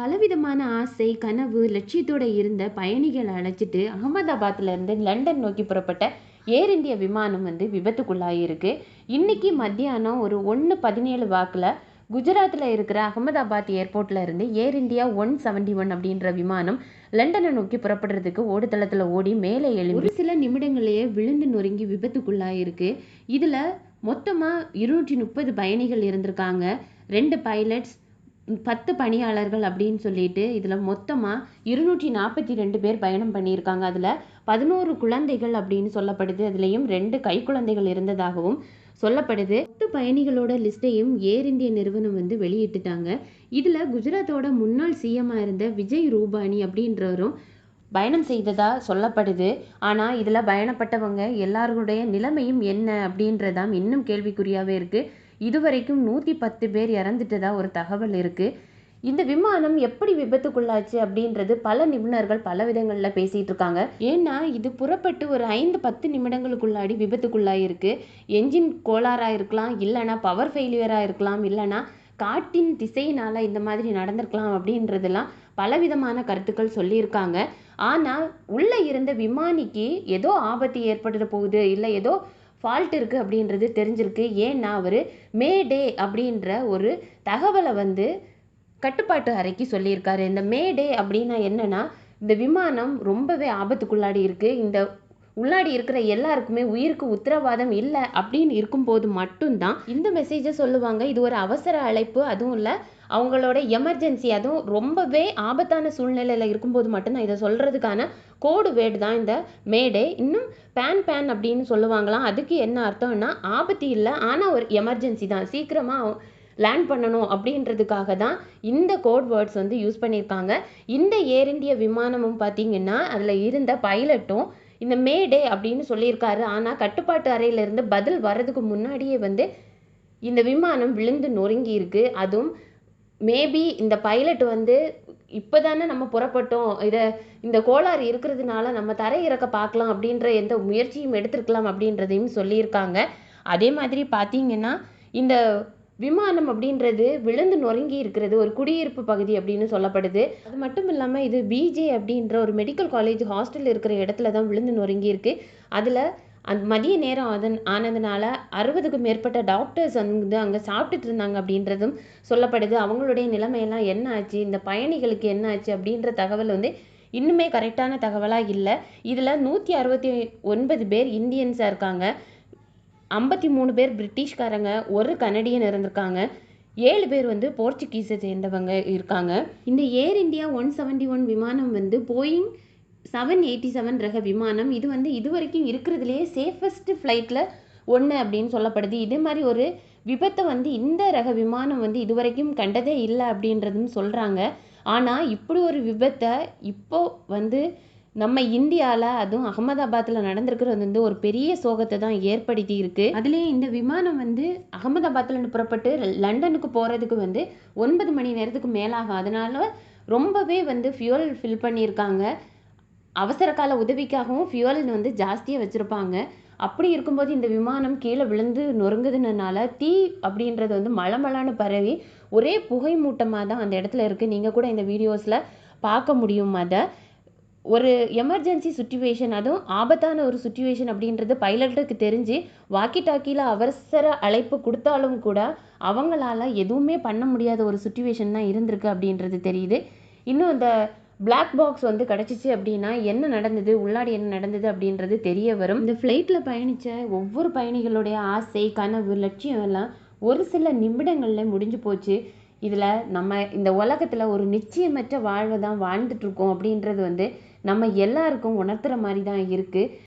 பலவிதமான ஆசை, கனவு, லட்சியத்தோடு இருந்த பயணிகளை அழைச்சிட்டு அகமதாபாத்ல இருந்து லண்டன் நோக்கி புறப்பட்ட ஏர் இந்தியா விமானம் வந்து விபத்துக்குள்ளாகியிருக்கு. இன்னைக்கு மத்தியானம் ஒரு ஒன்று பதினேழு வாக்கில் குஜராத்தில் இருக்கிற அகமதாபாத் ஏர்போர்ட்டில் இருந்து Air India one seventy one அப்படின்ற விமானம் லண்டனை நோக்கி புறப்படுறதுக்கு ஓடுதளத்தில் ஓடி மேலே எழும்பி ஒரு சில நிமிடங்களையே விழுந்து நொறுங்கி விபத்துக்குள்ளாயிருக்கு. இதில் மொத்தமாக இருநூற்றி முப்பது பயணிகள் இருந்திருக்காங்க. ரெண்டு பைலட்ஸ், பத்து பணியாளர்கள் அப்படின்னு சொல்லிட்டு இதுல மொத்தமா இருநூற்றி நாற்பத்தி ரெண்டு பேர் பயணம் பண்ணியிருக்காங்க. அதுல பதினோரு குழந்தைகள் அப்படின்னு சொல்லப்படுது. அதுலயும் ரெண்டு கைக்குழந்தைகள் இருந்ததாகவும் சொல்லப்படுது. பத்து பயணிகளோட லிஸ்ட்டையும் ஏர் இந்திய நிறுவனம் வந்து வெளியிட்டுட்டாங்க. இதுல குஜராத்தோட முன்னாள் சிஎம்மா இருந்த விஜய் ரூபானி அப்படின்றவரும் பயணம் செய்ததா சொல்லப்படுது. ஆனா இதுல பயணப்பட்டவங்க எல்லாருடைய நிலைமையும் என்ன அப்படின்றதாம் இன்னும் கேள்விக்குறியாவே இருக்கு. இதுவரைக்கும் நூற்றி பத்து பேர் இறந்துட்டதா ஒரு தகவல் இருக்குது இந்த விமானம் எப்படி விபத்துக்குள்ளாச்சு அப்படின்றது பல நிபுணர்கள் பல விதங்களில் பேசிகிட்டு இருக்காங்க. ஏன்னா இது புறப்பட்டு ஒரு ஐந்து, பத்து நிமிடங்களுக்குள்ளாடி விபத்துக்குள்ளாயிருக்கு. என்ஜின் கோளாறாக இருக்கலாம், இல்லைன்னா பவர் ஃபெயிலியராக இருக்கலாம், இல்லைன்னா காட்டின் திசையினால் இந்த மாதிரி நடந்திருக்கலாம் அப்படின்றதெல்லாம் பலவிதமான கருத்துக்கள் சொல்லியிருக்காங்க. ஆனால் உள்ளே இருந்த விமானிக்கு ஏதோ ஆபத்து ஏற்பட்டுற போகுது, இல்லை ஏதோ ஃபால்ட் இருக்குது அப்படின்றது தெரிஞ்சிருக்கு. ஏன்னா அவர் மே டே அப்படின்ற ஒரு தகவலை வந்து கட்டுப்பாட்டு அறைக்கு சொல்லியிருக்காரு. இந்த மே டே அப்படின்னா என்னென்னா இந்த விமானம் ரொம்பவே ஆபத்துக்குள்ளாடி இருக்குது இந்த உள்ளாடி இருக்கிற எல்லாருக்குமே உயிருக்கு உத்தரவாதம் இல்லை அப்படின்னு இருக்கும்போது மட்டும்தான் இந்த மெசேஜை சொல்லுவாங்க. இது ஒரு அவசர அழைப்பு. அதுவும் இல்லை அவங்களோட எமர்ஜென்சி அதுவும் ரொம்பவே ஆபத்தான சூழ்நிலையில் இருக்கும்போது மட்டும் தான் சொல்கிறதுக்கான கோடு வேர்டு தான் இந்த மேடே இன்னும் பேன் பேன் அப்படின்னு சொல்லுவாங்களாம். அதுக்கு என்ன அர்த்தம்னா ஆபத்து இல்லை ஆனால் ஒரு எமர்ஜென்சி தான். சீக்கிரமாக லேண்ட் பண்ணணும் அப்படின்றதுக்காக தான் இந்த கோட் வேர்ட்ஸ் வந்து யூஸ் பண்ணியிருக்காங்க. இந்த ஏர் இந்தியா விமானமும் பார்த்தீங்கன்னா அதில் இருந்த பைலட்டும் இந்த மே டே அப்படின்னு சொல்லியிருக்காரு. ஆனால் கட்டுப்பாட்டு அறையிலிருந்து பதில் வர்றதுக்கு முன்னாடியே வந்து இந்த விமானம் விழுந்து நொறுங்கி இருக்கு. அதுவும் மேபி இந்த பைலட் வந்து இப்போ தானே நம்ம புறப்பட்டோம். இதை இந்த கோளாறு இருக்கிறதுனால நம்ம தரையிறக்க பார்க்கலாம் அப்படின்ற எந்த முயற்சியும் எடுத்திருக்கலாம் அப்படின்றதையும் சொல்லியிருக்காங்க. அதே மாதிரி பார்த்தீங்கன்னா இந்த விமானம் அப்படின்றது விழுந்து நொறுங்கி இருக்கிறது ஒரு குடியிருப்பு பகுதி அப்படின்னு சொல்லப்படுது. அது மட்டும் இல்லாமல் இது பிஜே அப்படின்ற ஒரு மெடிக்கல் காலேஜ் ஹாஸ்டல் இருக்கிற இடத்துல தான் விழுந்து நொறுங்கி இருக்கு. அதில் அந் மதிய நேரம் அதன் ஆனதுனால அறுபதுக்கும் மேற்பட்ட டாக்டர்ஸ் வந்து அங்கே சாப்பிட்டுட்டு இருந்தாங்க அப்படின்றதும் சொல்லப்படுது. அவங்களுடைய நிலைமையெல்லாம் என்ன ஆச்சு? இந்த பயணிகளுக்கு என்ன ஆச்சு? அப்படின்ற தகவல் வந்து இன்னுமே கரெக்டான தகவலாக இல்லை இதில் நூற்றி அறுபத்தி ஒன்பது பேர் இந்தியன்ஸாக இருக்காங்க. ஐம்பத்தி மூணு பேர் பிரிட்டிஷ்காரங்க, ஒரு கனடியன் இருந்திருக்காங்க. ஏழு பேர் வந்து போர்ச்சுகீஸை சேர்ந்தவங்க இருக்காங்க. இந்த Air India one seventy one விமானம் வந்து போயிங் செவன் எயிட்டி செவன் ரக விமானம். இது வந்து இதுவரைக்கும் இருக்கிறதுலேயே சேஃபஸ்ட் ஃப்ளைட்டில் ஒன்று அப்படின்னு சொல்லப்படுது. இதே மாதிரி ஒரு விபத்தை வந்து இந்த ரக விமானம் வந்து இதுவரைக்கும் கண்டதே இல்லை அப்படின்றதும் சொல்கிறாங்க ஆனால் இப்படி ஒரு விபத்தை இப்போ வந்து நம்ம இந்தியாவில் அதுவும் அகமதாபாத்தில் நடந்திருக்கிறது வந்து ஒரு பெரிய சோகத்தை தான் ஏற்படுத்தி இருக்கு. அதுலயும் இந்த விமானம் வந்து அகமதாபாத்திலருந்து புறப்பட்டு லண்டனுக்கு போகிறதுக்கு வந்து ஒன்பது மணி நேரத்துக்கு மேலாகும். அதனால ரொம்பவே வந்து ஃபியூல் ஃபில் பண்ணியிருக்காங்க. அவசர கால உதவிக்காகவும் ஃபியூயல் வந்து ஜாஸ்தியாக வச்சுருப்பாங்க அப்படி இருக்கும்போது இந்த விமானம் கீழே விழுந்து நொறுங்குதுனனால தீ அப்படின்றது வந்து மளமளன்னு பரவி ஒரே புகை மூட்டமாக தான் அந்த இடத்துல இருக்குது நீங்கள் கூட இந்த வீடியோஸில் பார்க்க முடியும் அதை ஒரு எமர்ஜென்சி சுச்சுவேஷன் அதுவும் ஆபத்தான ஒரு சுச்சுவேஷன் அப்படின்றது பைலட்டுக்கு தெரிஞ்சு வாக்கி டாக்கியில் அவசர அழைப்பு கொடுத்தாலும் கூட அவங்களால எதுவுமே பண்ண முடியாத ஒரு சுச்சுவேஷன் தான் இருந்திருக்கு அப்படின்றது தெரியுது. இன்னும் இந்த பிளாக் பாக்ஸ் வந்து கிடச்சிச்சு அப்படின்னா என்ன நடந்தது? உள்ளாடி என்ன நடந்தது? அப்படின்றது தெரிய வரும். இந்த ஃப்ளைட்டில் பயணித்த ஒவ்வொரு பயணிகளுடைய ஆசை, கனவு, லட்சியம் எல்லாம் ஒரு சில நிமிடங்களில் முடிஞ்சு போச்சு. இதில் நம்ம இந்த உலகத்தில் ஒரு நிச்சயமற்ற வாழ்வை தான் வாழ்ந்துட்டுருக்கோம் அப்படின்றது வந்து நம்ம எல்லாருக்கும் உணர்த்துற மாதிரி தான் இருக்கு.